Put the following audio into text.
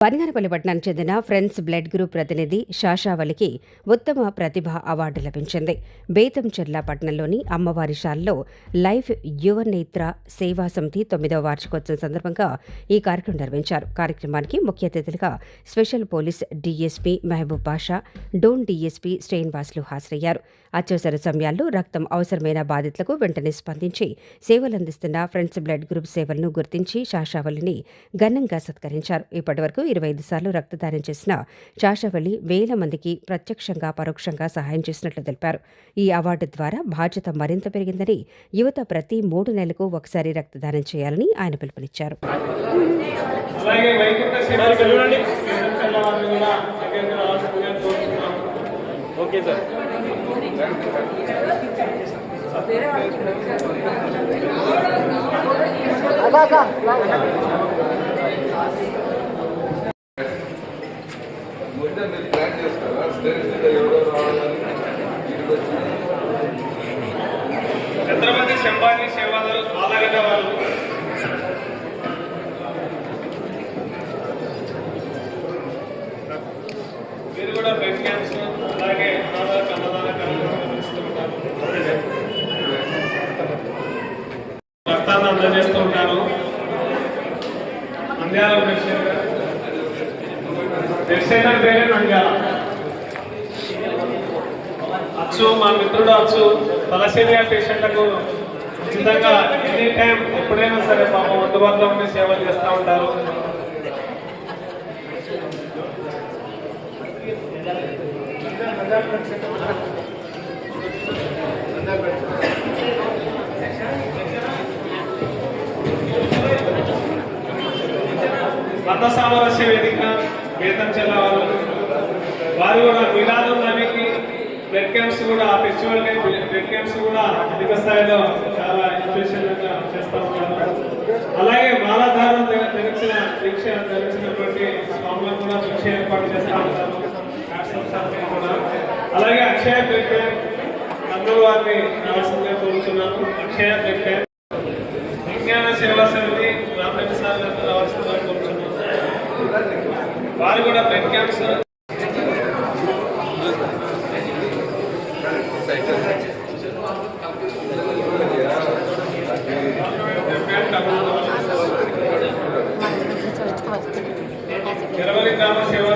బనగానపల్లి పట్టణానికి చెందిన friends blood group ప్రతినిధి షాషావలికి ఉత్తమ ప్రతిభ అవార్డు లభించింది. బేతంచెర్ల పట్టణంలోని అమ్మవారి శాలలో లైఫ్ యువనేత్ర సేవా సమితి తొమ్మిదవ వార్షికోత్సవం సందర్భంగా ఈ కార్యక్రమం నిర్వహించారు. కార్యక్రమానికి ముఖ్య అతిథులుగా special police DSP Mahaboob Basha Dhone DSP Srinivasulu హాజరయ్యారు. అత్యవసర సమయాల్లో రక్తం అవసరమైన బాధితులకు వెంటనే స్పందించి సేవలందిస్తున్న ఫ్రెండ్స్ బ్లడ్ గ్రూప్ సేవలను గుర్తించి శాషావళిని ఘనంగా సత్కరించారు. ఇప్పటివరకు ఇరవై ఐదు సార్లు రక్తదానం చేసిన చాషవల్లి వేల మందికి ప్రత్యక్షంగా పరోక్షంగా సహాయం చేసినట్లు తెలిపారు. ఈ అవార్డు ద్వారా బాధ్యత మరింత పెరిగిందని యువత ప్రతి మూడు నెలలకు ఒకసారి రక్తదానం చేయాలని ఆయన పిలుపునిచ్చారు. Okay sir. ఛత్రపతి శంభాజీ సేవాదారు ఆలగడ్డ వాళ్ళు మీరు కూడా బెడ్ క్యాంప్స్ అలాగే అనాథ అన్నదాన కార్యక్రమాలు నిర్వహిస్తూ ఉంటారు. రక్తాన్ని అందజేస్తూ ఉంటారు. నంద్యాల దర్శన దర్శన పేరే నంద్యాల అచ్చు మా మిత్రుడు అచ్చు తలసేనియా పేషెంట్లకు ఉచితంగా ఎనీ టైం ఎప్పుడైనా సరే పాపం అందుబాటులో ఉండే సేవలు చేస్తూ ఉంటారు. మత సామరస్య వేదిక. వేతం జిల్లా వారు కూడా మిలాదు నబీకి బ్లడ్ క్యాంప్స్ కూడా ఆ ఫెస్టివల్కి బ్లడ్ క్యాంప్స్ కూడా అధిక స్థాయిలో చాలా ఇన్స్పిరేషన్ చేస్తూ ఉంటారు అలాగే మాలాధారం ధరించిన దీక్ష ధరించినటువంటి స్వాములకు కూడా దీక్ష ఏర్పాటు చేస్తూ ఉంటారు అలాగే అక్షయ బ్లడ్ క్యాంప్ అందరూ వారిని రావాల్సిందిగా కోరుతున్నాను అక్షయ బ్లడ్ క్యాంప్. విజ్ఞాన సేవా సమితి రామరెడ్డి సార్ గారిని రావాల్సిందిగా వారు కూడా బ్లడ్ క్యాంప్స్ జనవరి గ్రామ సేవ